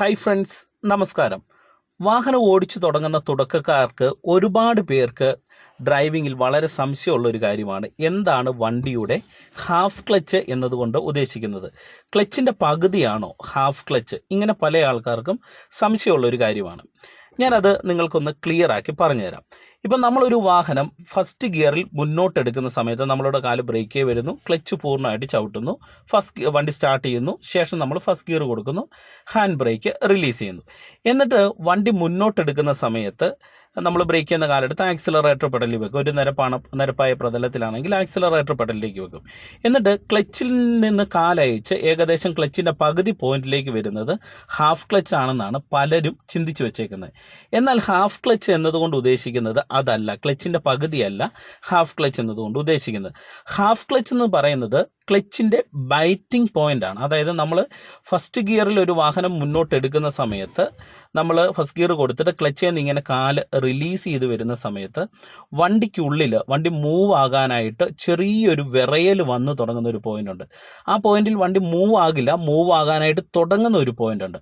Hi friends നമസ്കാരം. വാഹനം ഓടിച്ചു തുടങ്ങുന്ന തുടക്കക്കാർക്ക് ഒരുപാട് പേർക്ക് ഡ്രൈവിങ്ങിൽ വളരെ സംശയമുള്ള ഒരു കാര്യമാണ്. എന്താണ് വണ്ടിയുടെ ഹാഫ് ക്ലച്ച് എന്നതുകൊണ്ട് ഉദ്ദേശിക്കുന്നത്? ക്ലച്ചിന്റെ പകുതിയാണോ ഹാഫ് ക്ലച്ച്? ഇങ്ങനെ പല ആൾക്കാർക്കും സംശയമുള്ള ഒരു കാര്യമാണ്. ഞാനത് നിങ്ങൾക്കൊന്ന് ക്ലിയർ ആക്കി പറഞ്ഞുതരാം. ഇപ്പം നമ്മളൊരു വാഹനം ഫസ്റ്റ് ഗിയറിൽ മുന്നോട്ടെടുക്കുന്ന സമയത്ത് നമ്മളുടെ കാൽ ബ്രേക്കേ വരുന്നു ക്ലച്ച് പൂർണമായിട്ട് ചവിട്ടുന്നു ഫസ്റ്റ് വണ്ടി സ്റ്റാർട്ട് ചെയ്യുന്നു ശേഷം നമ്മൾ ഫസ്റ്റ് ഗിയർ കൊടുക്കുന്നു ഹാൻഡ് ബ്രേക്ക് റിലീസ് ചെയ്യുന്നു. എന്നിട്ട് വണ്ടി മുന്നോട്ടെടുക്കുന്ന സമയത്ത് നമ്മൾ ബ്രേക്ക് ചെയ്യുന്ന കാലെടുത്ത് ആക്സിലറേറ്റർ പെഡലിൽ വെക്കും. ഒരു നിരപ്പാണ് നിരപ്പായ പ്രതലത്തിലാണെങ്കിൽ ആക്സിലറേറ്റർ പെഡലിലേക്ക് വെക്കും. എന്നിട്ട് ക്ലച്ചിൽ നിന്ന് കാലയച്ച് ഏകദേശം ക്ലച്ചിന്റെ പകുതി പോയിന്റിലേക്ക് വരുന്നത് ഹാഫ് ക്ലച്ച് ആണെന്നാണ് പലരും ചിന്തിച്ചു വെച്ചേക്കുന്നത്. എന്നാൽ ഹാഫ് ക്ലച്ച് എന്നതുകൊണ്ട് ഉദ്ദേശിക്കുന്നത് അതല്ല ക്ലച്ചിന്റെ പകുതിയല്ല ഹാഫ് ക്ലച്ച് എന്നതുകൊണ്ട് ഉദ്ദേശിക്കുന്നത്. ഹാഫ് ക്ലച്ച് എന്ന് പറയുന്നത് ക്ലച്ചിന്റെ ബൈറ്റിംഗ് പോയിന്റ് ആണ് അതായത് നമ്മൾ ഫസ്റ്റ് ഗിയറിൽ ഒരു വാഹനം മുന്നോട്ട് എടുക്കുന്ന സമയത്ത് നമ്മൾ ഫസ്റ്റ് ഗിയർ കൊടുത്തിട്ട് ക്ലച്ചിൽ നിന്ന് ഇങ്ങനെ കാൽ റിലീസ് ചെയ്ത് വരുന്ന സമയത്ത് വണ്ടിക്കുള്ളിൽ വണ്ടി മൂവ് ആകാനായിട്ട് ചെറിയൊരു വിറയൽ വന്ന് തുടങ്ങുന്ന ഒരു പോയിന്റ് ഉണ്ട്. ആ പോയിന്റിൽ വണ്ടി മൂവ് ആകില്ല മൂവ് ആകാനായിട്ട് തുടങ്ങുന്ന ഒരു പോയിന്റ് ഉണ്ട്.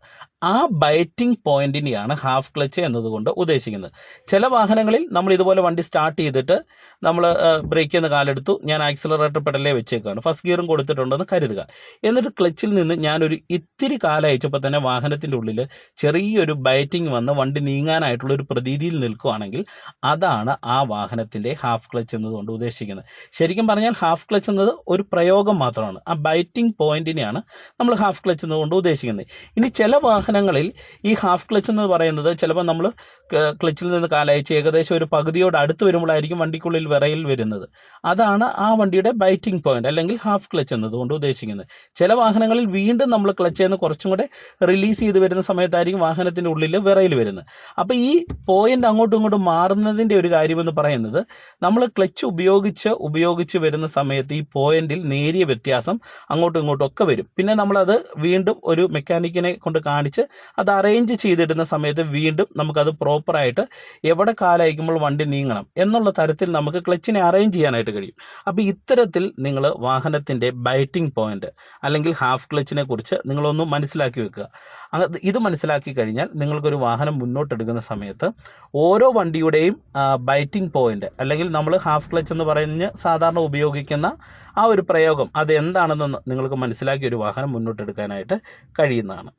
ആ ബൈറ്റിംഗ് പോയിന്റിനെയാണ് ഹാഫ് ക്ലച്ച് എന്നതുകൊണ്ട് ഉദ്ദേശിക്കുന്നത്. ചില വാഹനങ്ങളിൽ നമ്മൾ ഇതുപോലെ വണ്ടി സ്റ്റാർട്ട് ചെയ്തിട്ട് നമ്മൾ ബ്രേക്ക് ചെയ്യുന്ന കാലെടുത്തു ഞാൻ ആക്സിലറേറ്റർ പെടലേ വെച്ചേക്കാണ്. ഫസ്റ്റ് ഗിയറും കൊടുത്തിട്ടുണ്ടെന്ന് കരുതുക. എന്നിട്ട് ക്ലച്ചിൽ നിന്ന് ഞാനൊരു ഇത്തിരി കാലം അയച്ചപ്പോൾ തന്നെ വാഹനത്തിന്റെ ഉള്ളിൽ ചെറിയൊരു ബൈറ്റിംഗ് വന്ന് വണ്ടി നീങ്ങാനായിട്ടുള്ള ഒരു പ്രതീതിയിൽ നിൽക്കുകയാണെങ്കിൽ അതാണ് ആ വാഹനത്തിന്റെ ഹാഫ് ക്ലച്ച് എന്നതുകൊണ്ട് ഉദ്ദേശിക്കുന്നത്. ശരിക്കും പറഞ്ഞാൽ ഹാഫ് ക്ലച്ച് എന്നത് ഒരു പ്രയോഗം മാത്രമാണ്. ആ ബൈറ്റിംഗ് പോയിന്റിനെയാണ് നമ്മൾ ഹാഫ് ക്ലച്ച് എന്നതുകൊണ്ട് ഉദ്ദേശിക്കുന്നത്. ഇനി ചില വാഹനങ്ങളിൽ ഈ ഹാഫ് ക്ലച്ച് എന്ന് പറയുന്നത് ചിലപ്പോൾ നമ്മൾ ക്ലച്ചിൽ നിന്ന് കാലയച്ച് ഏകദേശം ഒരു പകുതിയോട് അടുത്ത് വരുമ്പോഴായിരിക്കും വണ്ടിക്കുള്ളിൽ വിറയിൽ വരുന്നത്. അതാണ് ആ വണ്ടിയുടെ ബൈറ്റിംഗ് പോയിന്റ് അല്ലെങ്കിൽ ഹാഫ് ക്ലച്ച് എന്നതുകൊണ്ട് ഉദ്ദേശിക്കുന്നത്. ചില വാഹനങ്ങളിൽ വീണ്ടും നമ്മൾ ക്ലച്ച് എന്ന് കുറച്ചും കൂടെ റിലീസ് ചെയ്ത് വരുന്ന സമയത്തായിരിക്കും വാഹനത്തിന്റെ ഉള്ളിൽ വിറയിൽ വരുന്നത്. അപ്പോൾ ഈ പോയിന്റ് അങ്ങോട്ടും ഇങ്ങോട്ടും മാറുന്നതിന്റെ ഒരു കാര്യമെന്ന് പറയുന്നത് നമ്മൾ ക്ലച്ച് ഉപയോഗിച്ച് ഉപയോഗിച്ച് വരുന്ന സമയത്ത് ഈ പോയിന്റിൽ നേരിയ വ്യത്യാസം അങ്ങോട്ടും ഇങ്ങോട്ടും ഒക്കെ വരും. പിന്നെ നമ്മളത് വീണ്ടും ഒരു മെക്കാനിക്കിനെ കൊണ്ട് കാണിച്ച് അത് അറേഞ്ച് ചെയ്തിടുന്ന സമയത്ത് വീണ്ടും നമുക്കത് പ്രോപ്പറായിട്ട് എവിടെ കാലയക്കുമ്പോൾ വണ്ടി നീങ്ങണം എന്നുള്ള തരത്തിൽ നമുക്ക് ക്ലച്ചിനെ അറേഞ്ച് ചെയ്യാനായിട്ട് കഴിയും. അപ്പോൾ ഇത്തരത്തിൽ നിങ്ങൾ വാഹനത്തിന്റെ ബൈറ്റിംഗ് പോയിന്റ് അല്ലെങ്കിൽ ഹാഫ് ക്ലച്ചിനെ കുറിച്ച് നിങ്ങളൊന്ന് മനസ്സിലാക്കി വെക്കുക. ഇത് മനസ്സിലാക്കി കഴിഞ്ഞാൽ നിങ്ങൾക്കൊരു വാഹനം മുന്നോട്ടെടുക്കുന്ന സമയത്ത് ഓരോ വണ്ടിയുടെയും ബൈറ്റിംഗ് പോയിന്റ് അല്ലെങ്കിൽ നമ്മൾ ഹാഫ് ക്ലച്ച് എന്ന് പറഞ്ഞ് സാധാരണ ഉപയോഗിക്കുന്ന ആ ഒരു പ്രയോഗം അത് എന്താണെന്ന് നിങ്ങൾക്ക് മനസ്സിലാക്കി ഒരു വാഹനം മുന്നോട്ടെടുക്കാനായിട്ട് കഴിയുന്നതാണ്.